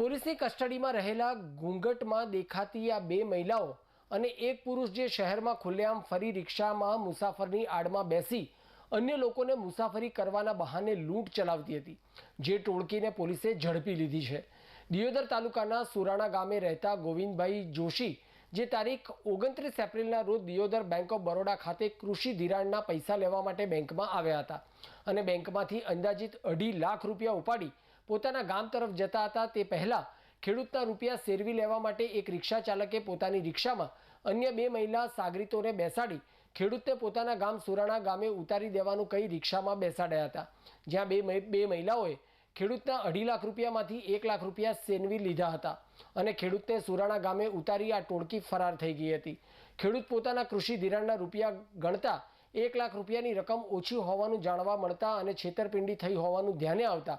પોલીસની કસ્ટડીમાં રહેલા ઘૂંઘટમાં દેખાતી આ બે મહિલાઓ અને એક પુરુષ જે શહેરમાં ખુલ્લેઆમ ફરી રિક્ષામાં મુસાફરની આડમાં બેસી અન્ય લોકોને મુસાફરી કરવાના બહાને લૂંટ ચલાવતી હતી, જે ટોળકીને પોલીસે ઝડપી લીધી છે. દિયોદર તાલુકાના સુરાણા ગામે રહેતા ગોવિંદભાઈ જોશી, જે તારીખ ઓગણત્રીસ એપ્રિલના રોજ દિયોદર બેંક ઓફ બરોડા ખાતે કૃષિ ધિરાણના પૈસા લેવા માટે બેંકમાં આવ્યા હતા અને બેંકમાંથી અંદાજિત અઢી લાખ રૂપિયા ઉપાડી પોતાના ગામ તરફ જતા હતા તે પહેલાં ખેડૂતના રૂપિયા સેરવી લેવા માટે એક રિક્ષા ચાલકે પોતાની રિક્ષામાં અન્ય બે મહિલા સાગરીતોને બેસાડી ખેડૂતને પોતાના ગામ સુરાણા ગામે ઉતારી દેવાનું કહી રિક્ષામાં બેસાડ્યા હતા. જ્યાં બે બે મહિલાઓએ ખેડૂતના અઢી લાખ રૂપિયામાંથી એક લાખ રૂપિયા સેનવી લીધા હતા અને ખેડૂતને સુરાણા ગામે ઉતારી આ ટોળકી ફરાર થઈ ગઈ હતી. ખેડૂત પોતાના કૃષિ ધિરાણના રૂપિયા ગણતા એક લાખ રૂપિયાની રકમ ઓછી હોવાનું જાણવા મળતા અને છેતરપિંડી થઈ હોવાનું ધ્યાને આવતા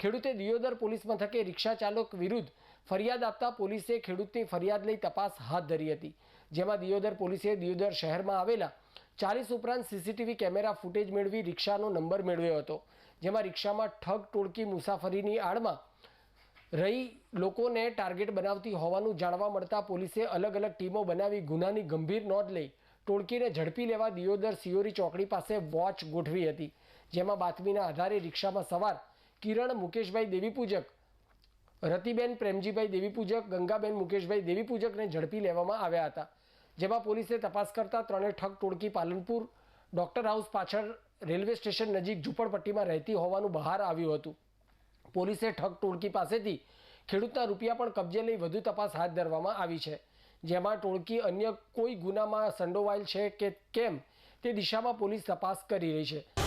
ખેડૂતે દિયોદર પોલીસ મથકે રિક્ષા ચાલક વિરુદ્ધ ફરિયાદ આપતા પોલીસે ખેડૂતની ફરિયાદ લઈ તપાસ હાથ ધરી હતી. જેમાં દિયોદર પોલીસે દિયોદર શહેરમાં આવેલા ચાલીસ ઉપરાંત સીસીટીવી કેમેરા ફૂટેજ મેળવી રિક્ષાનો નંબર મેળવ્યો હતો, જેમાં રિક્ષામાં ઠગ ટોળકી મુસાફરીની આડમાં રહી લોકોને ટાર્ગેટ બનાવતી હોવાનું જાણવા મળતા પોલીસે અલગ અલગ ટીમો બનાવી ગુનાની ગંભીર નોંધ લઈ ટોળકીને ઝડપી લેવા દિયોદર સિયોરી ચોકડી પાસે વોચ ગોઠવી હતી, જેમાં બાતમીના આધારે રિક્ષામાં સવાર કિરણ, મુકેશભાઈ દેવીપૂજક, રતિબેન, પ્રેમજીભાઈ દેવીપૂજક, ગંગાબેન, મુકેશભાઈ દેવીપૂજકને ઝડપી લેવામાં આવ્યા હતા, જેમાં પોલીસે તપાસ કરતા ત્રણેય ઠગ ટોળકી પાલનપુર, ડોક્ટર હાઉસ પાછળ રેલવે સ્ટેશન નજીક ઝૂંપડપટ્ટીમાં રહેતી હોવાનું બહાર આવ્યું હતું. પોલીસે ઠગ ટોળકી પાસેથી ખેડૂતના રૂપિયા પણ કબજે લઈ વધુ તપાસ હાથ ધરવામાં આવી છે. જેમાં ટોળકી અન્ય કોઈ ગુનામાં સંડોવાયેલ છે કે કેમ તે દિશામાં પોલીસ તપાસ કરી રહી છે.